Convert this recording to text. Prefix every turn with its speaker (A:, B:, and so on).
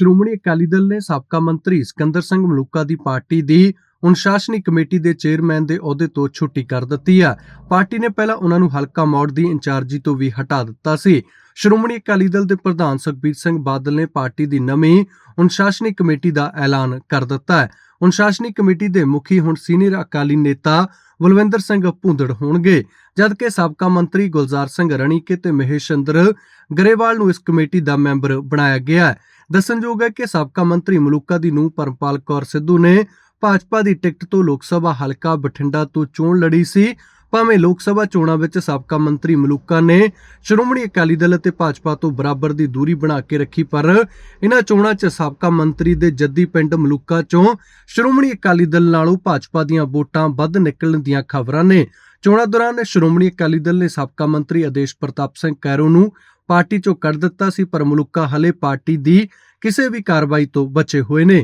A: ਸ਼੍ਰੋਮਣੀ ਅਕਾਲੀ ਦਲ ਨੇ ਸਾਬਕਾ ਮੰਤਰੀ ਸਿਕੰਦਰ ਸਿੰਘ ਮਲੂਕਾ ਦੀ ਪਾਰਟੀ ਦੀ ਅਨੁਸ਼ਾਸਨੀ ਕਮੇਟੀ ਦੇ ਚੇਅਰਮੈਨ ਦੇ ਅਹੁਦੇ ਤੋਂ ਛੁੱਟੀ ਕਰ ਦਿੱਤੀ ਹੈ। ਪਾਰਟੀ ਨੇ ਪਹਿਲਾਂ ਉਹਨਾਂ ਨੂੰ ਹਲਕਾ ਮੌੜ ਦੀ ਇੰਚਾਰਜੀ ਤੋਂ ਵੀ ਹਟਾ ਦਿੱਤਾ ਸੀ। ਸ਼੍ਰੋਮਣੀ ਅਕਾਲੀ ਦਲ ਦੇ ਪ੍ਰਧਾਨ ਸੁਖਬੀਰ ਸਿੰਘ ਬਾਦਲ ਨੇ ਪਾਰਟੀ ਦੀ ਨਵੀਂ ਅਨੁਸ਼ਾਸਨੀ ਕਮੇਟੀ ਦਾ ਐਲਾਨ ਕਰ ਦਿੱਤਾ ਹੈ। ਅਨੁਸ਼ਾਸਨੀ ਕਮੇਟੀ ਦੇ ਮੁਖੀ ਹੁਣ ਸੀਨੀਅਰ ਅਕਾਲੀ ਨੇਤਾ ਬਲਵਿੰਦਰ ਸਿੰਘ ਭੁੰਦੜ ਹੋਣਗੇ, ਜਦਕਿ ਸਾਬਕਾ ਮੰਤਰੀ ਗੁਲਜ਼ਾਰ ਸਿੰਘ ਰਣੀਕੇ ਤੇ ਮਹੇਸ਼ ਚੰਦਰ ਗਰੇਵਾਲ ਨੂੰ ਇਸ ਕਮੇਟੀ ਦਾ ਮੈਂਬਰ ਬਣਾਇਆ ਗਿਆ ਹੈ। ਦੱਸਣਯੋਗ ਹੈ ਕਿ ਸਾਬਕਾ ਮੰਤਰੀ ਮਲੂਕਾ ਦੀ ਨੂੰ ਪਰਮਪਾਲ ਕੌਰ ਸਿੱਧੂ ਨੇ ਭਾਜਪਾ ਦੀ ਟਿਕਟ ਤੋਂ ਲੋਕ ਸਭਾ ਹਲਕਾ ਬਠਿੰਡਾ ਤੋਂ ਚੋਣ ਲੜੀ ਸੀ। ਭਾਵੇਂ ਲੋਕ ਸਭਾ ਚੋਣਾਂ ਵਿੱਚ ਸਾਬਕਾ ਮੰਤਰੀ ਮਲੂਕਾ ਨੇ ਸ਼੍ਰੋਮਣੀ ਅਕਾਲੀ ਦਲ ਅਤੇ ਭਾਜਪਾ ਤੋਂ ਬਰਾਬਰ ਦੀ ਦੂਰੀ ਬਣਾ ਕੇ ਰੱਖੀ, ਪਰ ਇਹਨਾਂ ਚੋਣਾਂ 'ਚ ਸਾਬਕਾ ਮੰਤਰੀ ਦੇ ਜੱਦੀ ਪਿੰਡ ਮਲੂਕਾ 'ਚੋਂ ਸ਼੍ਰੋਮਣੀ ਅਕਾਲੀ ਦਲ ਨਾਲੋਂ ਭਾਜਪਾ ਦੀਆਂ ਵੋਟਾਂ ਵੱਧ ਨਿਕਲਣ ਦੀਆਂ ਖਬਰਾਂ ਨੇ। ਚੋਣਾਂ ਦੌਰਾਨ ਸ਼੍ਰੋਮਣੀ ਅਕਾਲੀ ਦਲ ਨੇ ਸਾਬਕਾ ਮੰਤਰੀ ਆਦੇਸ਼ ਪ੍ਰਤਾਪ ਸਿੰਘ ਕੈਰੋ ਨੂੰ ਪਾਰਟੀ 'ਚੋਂ ਕੱਢ ਦਿੱਤਾ ਸੀ, ਪਰ ਮਲੂਕਾ ਹਲੇ ਪਾਰਟੀ ਦੀ ਕਿਸੇ ਵੀ ਕਾਰਵਾਈ ਤੋਂ ਬਚੇ ਹੋਏ ਨੇ।